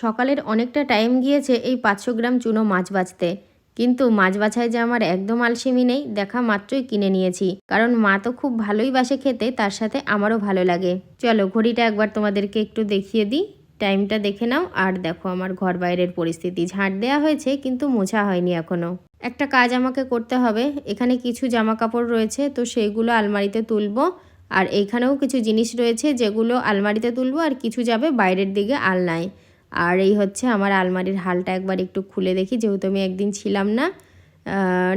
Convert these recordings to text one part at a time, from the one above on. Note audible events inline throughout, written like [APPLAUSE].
সকালের অনেকটা টাইম গিয়েছে এই পাঁচশো গ্রাম চুনো মাছ বাছতে। কিন্তু মাছ বাছায় যে আমার একদম আলসেমি নেই, দেখা মাত্রই কিনে নিয়েছি। কারণ মা তো খুব ভালোই বাসে খেতে, তার সাথে আমারও ভালো লাগে। চলো, ঘড়িটা একবার তোমাদেরকে একটু দেখিয়ে দিই। টাইমটা দেখে নাও। আর দেখো, আমার ঘর বাইরের পরিস্থিতি। ঝাঁট দেওয়া হয়েছে, কিন্তু মোছা হয়নি এখনও একটা কাজ আমাকে করতে হবে। এখানে কিছু জামা কাপড় রয়েছে, তো সেইগুলো আলমারিতে তুলবো। আর এইখানেও কিছু জিনিস রয়েছে, যেগুলো আলমারিতে তুলবো, আর কিছু যাবে বাইরের দিকে আলনায়। আর এই হচ্ছে আমার আলমারির হালটা একবার একটু খুলে দেখি, যেহেতু আমি একদিন ছিলাম না।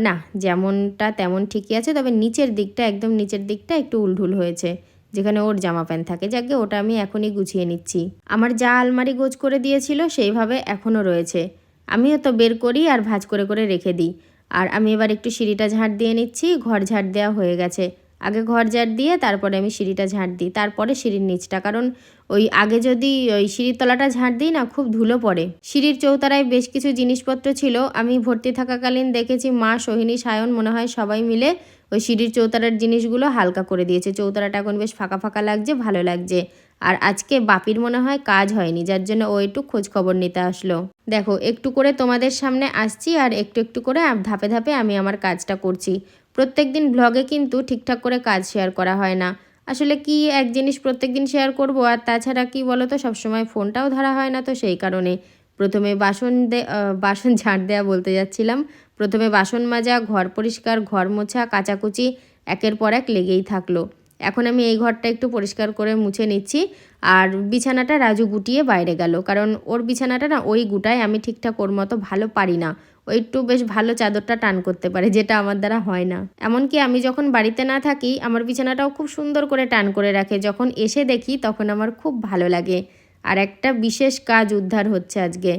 না, যেমনটা তেমন ঠিকই আছে, তবে নিচের দিকটা, একদম নিচের দিকটা একটু উলঢুল হয়েছে, যেখানে ওর জামা প্যান্ট থাকে। যাকে ওটা আমি এখনই গুছিয়ে নিচ্ছি। আমার যা আলমারি গোছ করে দিয়েছিল, সেইভাবে এখনও রয়েছে। আমিও তো বের করি আর ভাঁজ করে করে রেখে দিই। আর আমি এবার একটু সিঁড়িটা ঝাঁট দিয়ে নিচ্ছি, ঘর ঝাঁট দেওয়া হয়ে গেছে। আগে ঘর ঝাঁট দিয়ে তারপরে আমি সিঁড়িটা ঝাঁট দিই। তারপরে সিঁড়ির নিচটা, কারণ ওই আগে যদি ওই সিঁড়ির তলাটা ঝাঁট দিই না, খুব ধুলো পড়ে। সিঁড়ির চৌতারায় বেশ কিছু জিনিসপত্র ছিল, আমি ভর্তি থাকাকালীন দেখেছি মা সোহিনী, সায়ন মনে হয় সবাই মিলে ওই সিঁড়ির চৌতারার জিনিসগুলো হালকা করে দিয়েছে। চৌতারাটা এখন বেশ ফাঁকা ফাঁকা লাগছে, ভালো লাগছে। আর আজকে বাপির মনে হয় কাজ হয়নি, যার জন্য ও একটু খোঁজ খবর নিতে আসলো। দেখো, একটু করে তোমাদের সামনে আসছি আর একটু একটু করে ধাপে ধাপে আমি আমার কাজটা করছি। প্রত্যেক দিন ব্লগে কিন্তু ঠিকঠাক করে কাজ শেয়ার করা হয় না। আসলে কি এক জিনিস প্রত্যেক দিন শেয়ার করব আর তাছাড়া কি বলো তো সবসময় ফোনটাও ধরা হয় না তো সেই কারণে। প্রথমে বাসন দে বাসন [LAUGHS] ঝাঁট দেওয়া বলতে যাচ্ছিলাম। প্রথমে বাসন মাজা, ঘর পরিষ্কার, ঘর মোছা, কাচাকুচি, একের পর এক লেগেই থাকল। এখন আমি এই ঘরটা একটু পরিষ্কার করে মুছে নিচ্ছি। আর বিছানাটা রাজু গুটিয়ে বাইরে গেল, কারণ ওর বিছানাটা না ওই গুটায় আমি ঠিকঠাক ওর মতো ভালো পারি না। ও একটু বেশ ভালো চাদরটা টান করতে পারে, যেটা আমার দ্বারা হয় না। এমনকি আমি যখন বাড়িতে না থাকি, আমার বিছানাটাও খুব সুন্দর করে টান করে রাখে। যখন এসে দেখি, তখন আমার খুব ভালো লাগে। আর একটা বিশেষ কাজ উদ্ধার হচ্ছে আজকে।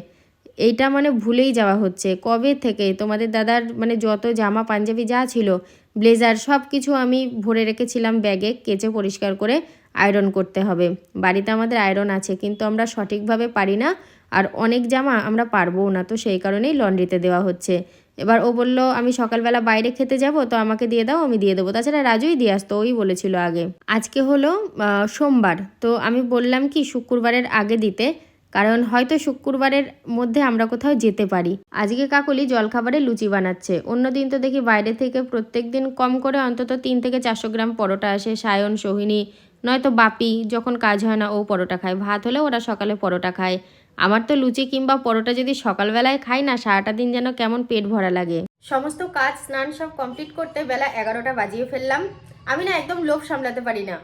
এইটা মানে ভুলেই যাওয়া হচ্ছে। কবে থেকে? তোমাদের দাদার মানে যত জামা পাঞ্জাবি যা ছিল ব্লেজার সব কিছু আমি ভরে রেখেছিলাম ব্যাগে কেচে পরিষ্কার করে আয়রন করতে হবে। বাড়িতে আমাদের আয়রন আছে, কিন্তু আমরা সঠিকভাবে পারি না আর অনেক জামা আমরা পারবও না, তো সেই কারণেই লন্ড্রিতে দেওয়া হচ্ছে। এবার ও বলল, আমি সকালবেলা বাইরে খেতে যাব, তো আমাকে দিয়ে দাও, আমি দিয়ে দেবো। তাছাড়া রাজুই দিয়ে আসতো, ওই বলেছিল আগে। আজকে হলো সোমবার, তো আমি বললাম কি, শুক্রবারের আগে দিতে। কারণ হয়তো শুক্রবারের মধ্যে আমরা কোথাও যেতে পারি। আজকে কাকলি জলখাবারে লুচি বানাচ্ছে। অন্যদিন তো দেখি বাইরে থেকে প্রত্যেক দিন কম করে অন্তত তিন থেকে চারশো গ্রাম পরোটা আসে সায়ন, সোহিনী, নয়তো বাপি, যখন কাজ হয় না ও পরোটা খায়। ভাত হলে ওরা সকালে পরোটা খায়। আমার তো লুচি কিংবা পরোটা যদি সকালবেলায় খাই না, সারাটা দিন যেন কেমন পেট ভরা লাগে। সমস্ত কাজ, স্নান সব কমপ্লিট করতে বেলা এগারোটা বাজিয়ে ফেললাম। আমি না একদম লোভ সামলাতে পারি না।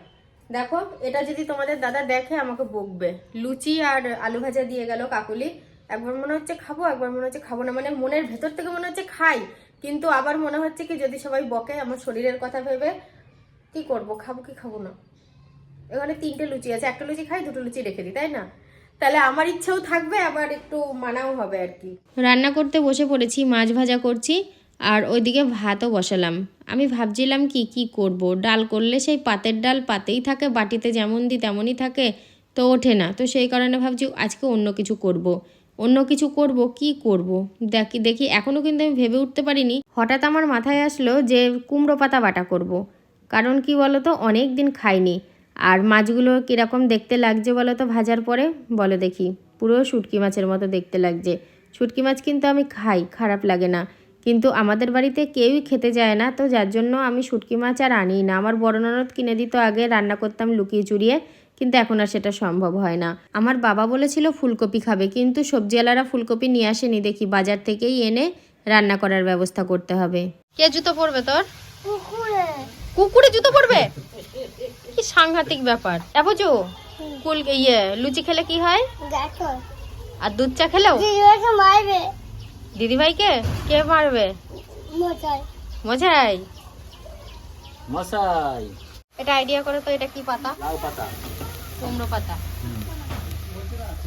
দেখো, এটা যদি তোমাদের দাদা দেখে, আমাকে বকবে। লুচি আর আলু ভাজা দিয়ে গেল কাকুলি। একবার মনে হচ্ছে খাব, একবার মনে হচ্ছে খাব না। মানে মনের ভেতর থেকে মনে হচ্ছে খাই। কিন্তু আবার মনে হচ্ছে কি, যদি সবাই বকে, আমার শরীরের কথা ভেবে, কি করব, খাব কি খাব না? এখানে তিনটে লুচি আছে। একটা লুচি খাই, দুটো লুচি রেখে দিই, তাই না? তাহলে আমার ইচ্ছেও থাকবে, আবার একটু মানাও হবে আর কি। রান্না করতে বসে পড়েছি, মাছ ভাজা করছি। আর ওইদিকে ভাতও বসালাম। আমি ভাবছিলাম কি কি করব? ডাল করলে সেই পাতের ডাল পাতেই থাকে, বাটিতে যেমন দিই তেমনই থাকে, তো ওঠে না। তো সেই কারণে ভাবছি আজকে অন্য কিছু করব। অন্য কিছু করব, কি করব? দেখি দেখি। এখনও কিন্তু আমি ভেবে উঠতে পারিনি। হঠাৎ আমার মাথায় আসলো যে কুমড়ো পাতা বাটা করব। কারণ কি বলো তো অনেক দিন খাইনি। আর মাছগুলো কীরকম দেখতে লাগছে বলো তো ভাজার পরে? বলো দেখি। পুরো শুটকি মাছের মতো দেখতে লাগছে। শুটকি মাছ কিন্তু আমি খাই, খারাপ লাগে না। কিন্তু আমাদের বাড়িতে কেউই খেতে যায় না তো যার জন্য আমি শুটকি মাছ আর আনি না। আমার বড় ননদ কিনে দিত আগে রান্না করতাম লুকিয়ে চুরিয়ে কিন্তু এখন আর সেটা সম্ভব হয় না। আমার বাবা বলেছিল ফুলকপি খাবে। কিন্তু সবজিওয়ালারা ফুলকপি নিয়ে আসেনি দেখি বাজার থেকেই এনে রান্না করার ব্যবস্থা করতে হবে। কে জুতো পরবে তোর? কুকুরে। জুতো পরবে? কি সাংঘাতিক ব্যাপার। এবজো কুল ইয়ে লুচি খেলে কি হয়? দেখো। আর দুধ চা খেলেও? মারবে। দিদিভাইকে? কে মারবে? মশাই। মশাই? এটা আইডিয়া করো তো এটা কি পাতা? লাউ পাতা। কুমড়ো পাতা।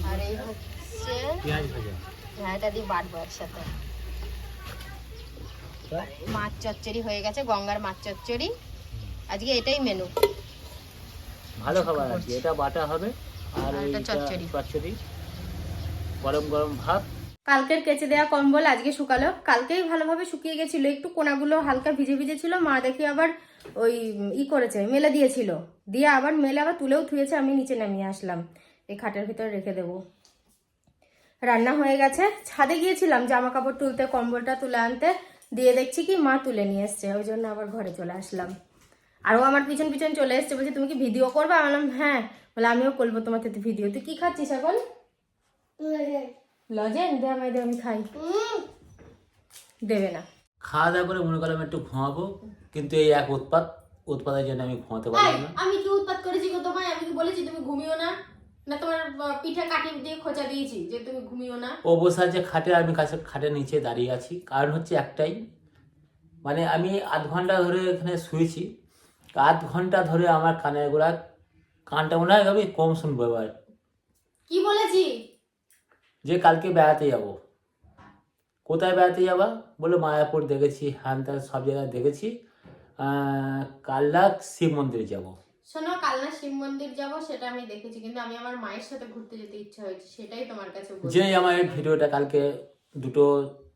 আর এই হচ্ছে পেঁয়াজ ভাজা। হ্যাঁ এটা দিয়ে বাটবো একসাথে। মাছ চচ্চড়ি হয়ে গেছে গঙ্গার মাছ চচ্চড়ি। আজকে এটাই মেনু ভালো খাবার আছে এটা বাটা হবে আর আর এটা চচ্চড়ি। চচ্চড়ি। গরম গরম ভাত। কালকের কেচে দেওয়া কম্বল আজকে শুকালো। কালকেই ভালোভাবে শুকিয়ে গেছিল। একটু কোনাগুলো হালকা ভিজে ভিজে ছিল, মা দেখি আবার ওই ই করেছে, মেলে দিয়েছিল। দিয়ে আবার মেলে আবার তুলেও থুয়েছে, আমি নিচে নামিয়ে আসলাম। এই খাটের ভিতরে রেখে দেবো। রান্না হয়ে গেছে। ছাদে গিয়েছিলাম জামা কাপড় তুলতে, কম্বলটা তুলে আনতে। দিয়ে দেখছি কি মা তুলে নিয়ে এসছে, ওই জন্য আবার ঘরে চলে আসলাম। আরও আমার পিছন পিছন চলে এসছে, বলছে, তুমি কি ভিডিও করবে? আমি বললাম হ্যাঁ। বলে, আমিও করব তোমার ভিডিও। তুই কী খাচ্ছিস এখন? লজেন দে আমায় দে আমি খাই। দেবে না। খাওয়া দাওয়া করে মনে করলাম একটু ঘুমাবো কিন্তু এই এক উৎপাত উৎপাদের জন্য আমি ঘুমাতে পারলাম না। আমি কি উৎপাত করেছি গো তোমায়? আমি কি বলেছি তুমি ঘুমিও না? না তোমার পিঠে কাটি দিয়ে খোঁচা দিয়েছি যে তুমি ঘুমিও না। ও বসে আছে খাটে আমি কাছে খাটের নিচে দাঁড়িয়ে আছি। কারণ হচ্ছে একটাই মানে আমি আধ ঘণ্টা ধরে এখানে শুয়েছি। আধ ঘণ্টা ধরে আমার কানের গোড়া কানটা মনে হয় আমি কম শুনব এবার। কি বলেছি? যে কালকে বেড়াতে যাব। কোথায় বেড়াতে যাবা? বলে মায়াপুর দেখেছি হ্যান ত্যান সব জায়গায় দেখেছি। কাল্লা শিব মন্দিরে যাব। শোনো কালনা শিব মন্দির যাব সেটা আমি দেখেছি কিন্তু আমি আমার মায়ের সাথে ঘুরতে যেতে ইচ্ছা হয়েছে সেটাই তোমার কাছে যে আমার এই ভিডিওটা কালকে দুটো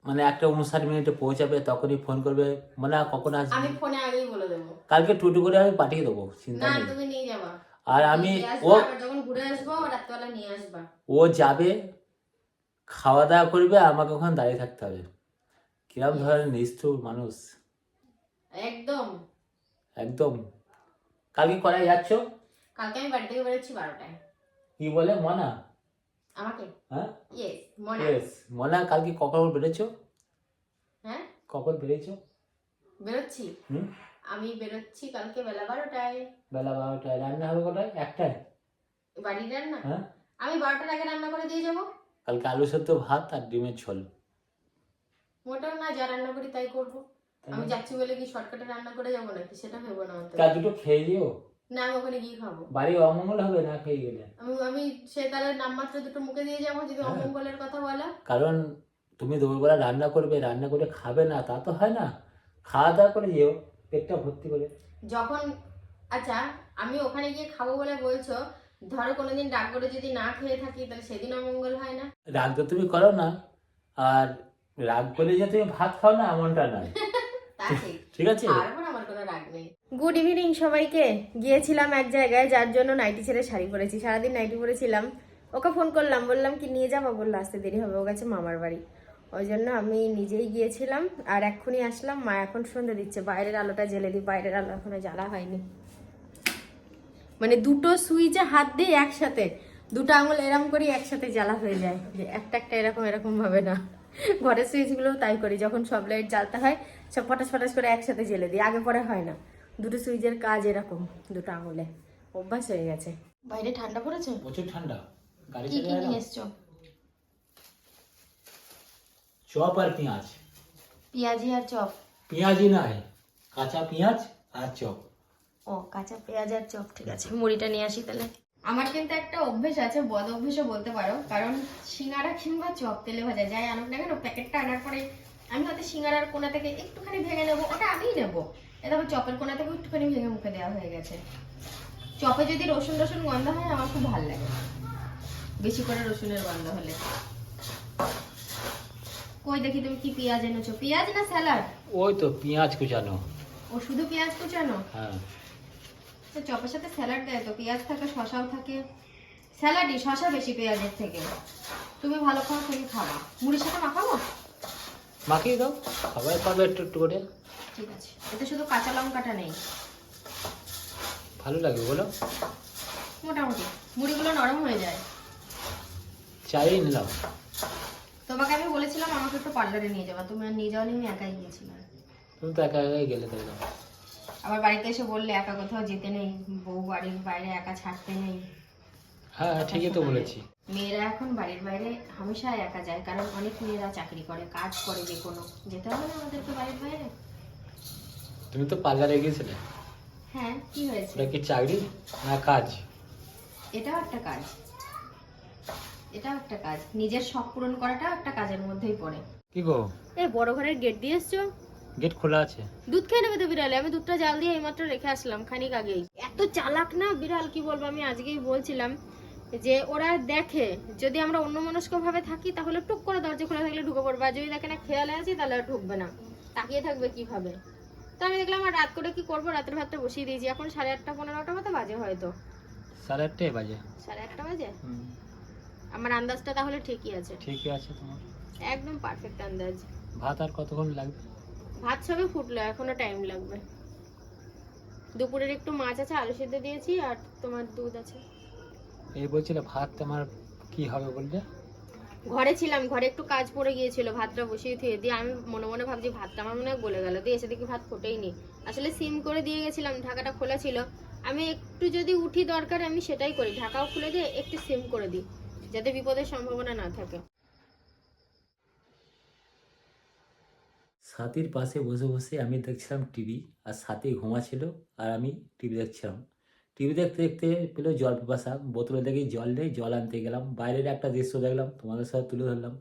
মানে একটা উনষাট মিনিটে পৌঁছাবে তখনই ফোন করবে মানে কখন আসবে? আমি ফোনে আগেই বলে দেবো। কালকে টুটু করে আমি পাঠিয়ে দেবো চিন্তা নেই। তুমি নিয়ে যাবা। আর আমি ও যখন ঘুরে আসব রাত্রেবেলা নিয়ে আসবা। ও যাবে খাওয়া দাওয়া করবে আমাকে ওখানে দাঁড়িয়ে থাকতে হবে। কিরম ধরনের নিষ্ঠুর মানুষ। একদম। একদম। কালকে করায় যাচ্ছ? কালকে আমি বাড়ি থেকে বেরোচ্ছি বারোটায়। কি বলে মনা? আমাকে? হ্যাঁ? ইয়েস মনে। ইয়েস মনা কালকে কখন বেরোছো হ্যাঁ? কখন বেরিয়েছো বেরোচ্ছি। হুম? আমি বেরোচ্ছি কালকে বেলা বারোটায়। বেলা বারোটায়। রান্না হবে কোটায়? একটায়? বাড়ির রান্না? হ্যাঁ? আমি বারোটার আগে রান্না করে দিয়ে যাব। কালকে আলু সেদ্ধ ভাত আর ডিমের ঝোল। মোটেও না যা রান্না করি তাই করব। আমি যাচ্ছি বলে কি শর্টকাটে রান্না করে যাব নাকি? সেটা ভেবো না। তা দুটো খেয়ে দিও না আমি ওখানে গিয়ে খাব। বাড়ি অমঙ্গল হবে না খেয়ে গেলে? আমি আমি সে তাহলে নামমাত্র দুটো মুখে দিয়ে যাব যদি হ্যাঁ। অমঙ্গলের কথা বলে। কারণ তুমি দুপুরবেলা রান্না করবে রান্না করে খাবে না তা তো হয় না। খাওয়া দাওয়া করে যেও পেটটা ভর্তি করে। যখন আচ্ছা আমি ওখানে গিয়ে খাব বলে বলছো ধরো কোনোদিন রাগ করে যদি না খেয়ে থাকি তাহলে সেদিন অমঙ্গল হয় না। রাগ তো তুমি করো না। আর রাগ করে যে তুমি ভাত খাও না এমনটা নয়। [LAUGHS] ঠিক। ঠিক আছে? আর এখন আমার কোনো রাগ নেই। গুড ইভিনিং সবাইকে। গিয়েছিলাম এক জায়গায় যার জন্য নাইটি ছেড়ে শাড়ি পরেছি। সারাদিন নাইটি পরেছিলাম। ওকে ফোন করলাম বললাম কি নিয়ে যাব? বলল আসতে দেরি হবে। ও গেছে মামার বাড়ি। ওই জন্য আমি নিজেই গিয়েছিলাম। আর এক্ষুনি আসলাম। মা এখন সন্ধে দিচ্ছে। বাইরের আলোটা জ্বেলে দিই। বাইরের আলো এখনও জ্বালা হয়নি। মানে দুটো সুইচে হাত দিয়ে একসাথে দুটো আঙুল এরকম করি একসাথে জ্বালা হয়ে যায় যে একটা একটা এরকম এরকম ভাবে না। ঘরের সুইচগুলো তাই করি যখন সব লাইট জ্বালতে হয় সব ফটাস ফটাস করে একসাথে জ্বেলে দিই আগে পরে হয় না। দুটো সুইচের কাজ এরকম দুটো আঙুলে। অভ্যাস হয়ে গেছে। বাইরে ঠান্ডা পড়েছে? প্রচুর ঠান্ডা। গাড়ি কি কি নিয়ে এসছো? চপ আর পেঁয়াজ। পেঁয়াজি আর চপ। পেঁয়াজই নয় কাঁচা পেঁয়াজ আর চপ। ও কাঁচা পেঁয়াজ আর চপ ঠিক আছে। মুড়িটা নিয়ে আসি তাহলে। আমার কিন্তু একটা অভ্যেস আছে বদ অভ্যেসও বলতে পারো। কারণ সিঙ্গারা কিংবা চপ তেলে ভাজা যাই আনুক না কেন প্যাকেটটা আনার পরে আমি হয়তো সিঙ্গারার কোনা থেকে একটুখানি ভেঙে নেব ওটা আমিই নেব। এ দেখো চপের কোনা থেকে একটুখানি ভেঙে মুখে দেওয়া হয়ে গেছে। চপে যদি রসুন রসুন গন্ধ হয় আমার খুব ভালো লাগে। বেশি করে রসুনের গন্ধ হলে। কই দেখি তুমি কি পেঁয়াজ এনেছো? পেঁয়াজ না স্যালাড? ওই তো পেঁয়াজ কুচানো। ও শুধু পেঁয়াজ কুচানো? হ্যাঁ। চপের সাথে স্যালাড দেয় তো পেঁয়াজ থাকে শশাও থাকে। স্যালাডই শশা বেশি পেঁয়াজের থেকে। তুমি ভালো খাও তুমি খাবা। মুড়ির সাথে মাখাবো? মাখিয়ে দাও। সবাই পাবে একটু একটু করে। ঠিক আছে। এতে শুধু কাঁচা লঙ্কাটা নেই। ভালো লাগে বলো। মোটামুটি। মুড়িগুলো নরম হয়ে যায়। চাই নিলাম। তোমাকে আমি বলেছিলাম আমাকে একটু পার্লারে নিয়ে যাবা। তুমি আর নিয়ে যাওনি আমি একাই গিয়েছিলাম। তুমি তো একা একাই গেলে তাই না? আবার বাড়িতে এসে বললে একা কোথাও যেতে নেই বউ বাড়ির বাইরে একা ছাড়তে নেই। হ্যাঁ হ্যাঁ, ঠিকই তো বলেছি। মেয়েরা এখন বাড়ির বাইরে হামেশাই একা যায় কারণ অনেক মেয়েরা চাকরি করে কাজ করে যে কোনো। যেতে হবে না আমাদেরকে বাড়ির বাইরে? তুমি তো পার্লারে গিয়েছিলে? হ্যাঁ কি হয়েছে? ওটা কি চাকরি না কাজ? এটাও একটা কাজ। এটাও একটা কাজ। নিজের শখ পূরণ করাটাও একটা কাজের মধ্যেই পড়ে। কি গো? এই বড় ঘরের গেট দিয়ে এসছো? গেট খোলা আছে। দুধ খেয়ে নেবে তো বিড়ালে? আমি দুধটা জাল দিয়ে এইমাত্র রেখে আসলাম খানিক আগেই। এত চালাক না বিড়াল কি বলব আমি? আজকেই বলছিলাম যে ওরা দেখে যদি আমরা অন্য ভাবে থাকি তাহলে টুক করে দরজা খোলা থাকলে ঢুকে পড়বে। আর যদি দেখে না খেয়ালে আছি তাহলে ঢুকবে না। তাকিয়ে থাকবে কীভাবে? তো আমি দেখলাম আর রাত করে কি করব? রাতের ভাতটা বসিয়ে দিয়েছি। এখন সাড়ে আটটা পনেরোটা মতো বাজে হয়তো। সাড়ে আটটাই বাজে। সাড়ে আটটা বাজে? আমার আন্দাজটা তাহলে ঠিকই আছে। ঠিকই আছে তোমার। একদম পারফেক্ট আন্দাজ। ভাত আর কতক্ষণ লাগবে? ভাত সবে ফুটলো এখনও টাইম লাগবে। দুপুরের একটু মাছ আছে আলু সিদ্ধ দিয়েছি আর তোমার দুধ আছে। এই বলছিলে ভাত তোমার কি হবে বললে? ঘরে ছিলাম ঘরে একটু কাজ পড়ে গিয়েছিল ভাতটা বসিয়ে থুয়ে দিয়ে আমি মনে মনে ভাবছি ভাতটা আমার মনে হয় গলে গেল দিয়ে এসে দেখি ভাত ফোটেই নি আসলে সিম করে দিয়ে গেছিলাম ঢাকাটা খোলা ছিল। আমি একটু যদি উঠি দরকার আমি সেটাই করি ঢাকাও খুলে দিয়ে একটু সিম করে দিই যাতে বিপদের সম্ভাবনা না থাকে। সাথীর পাশে বসে বসে আমি দেখছিলাম টিভি আর সাথী ঘুমাচ্ছিল আর আমি টিভি দেখছিলাম। টিভি দেখতে দেখতে পেল জল পিপাসা। বোতলে দেখি জল নেই, জল আনতে গেলাম। বাইরের একটা দৃশ্য দেখলাম, তোমাদের সাথে তুলে ধরলাম।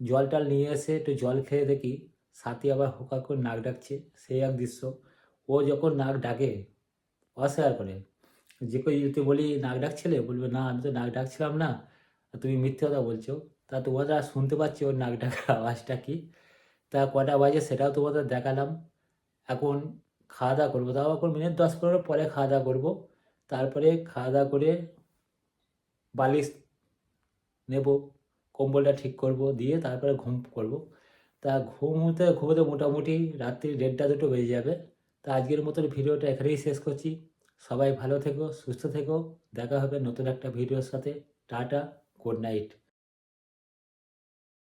জল টল নিয়ে এসে একটু জল খেয়ে দেখি সাথী আবার হোকা করে নাক ডাকছে। সেই এক দৃশ্য। ও যখন নাক ডাকে, অস্বীকার করে। যে কেউ যদি বলি নাক ডাকছিলে? বলবে, না, আমি তো নাক ডাকছিলাম না। তুমি মিথ্যে কথা বলছো। তা তোমরা শুনতে পাচ্ছি ওর নাক ডাকার আওয়াজটা কি? তা কটা বাজে সেটাও তোমাদের দেখালাম। এখন খাওয়া দাওয়া করব। তাও এখন মিনিট দশ পনেরো পরে খাওয়া দাওয়া করব। তারপরে খাওয়া দাওয়া করে বালিশ নেব, কম্বলটা ঠিক করব, দিয়ে তারপরে ঘুম করব। তা ঘুম ঘুমতে ঘুমোতে মোটামুটি রাত্রি দেড়টা দুটো বেজে যাবে। তা আজকের মতন ভিডিওটা এখানেই শেষ করছি। সবাই ভালো থেকো, সুস্থ থেকো। দেখা হবে নতুন একটা ভিডিওর সাথে। Tata good night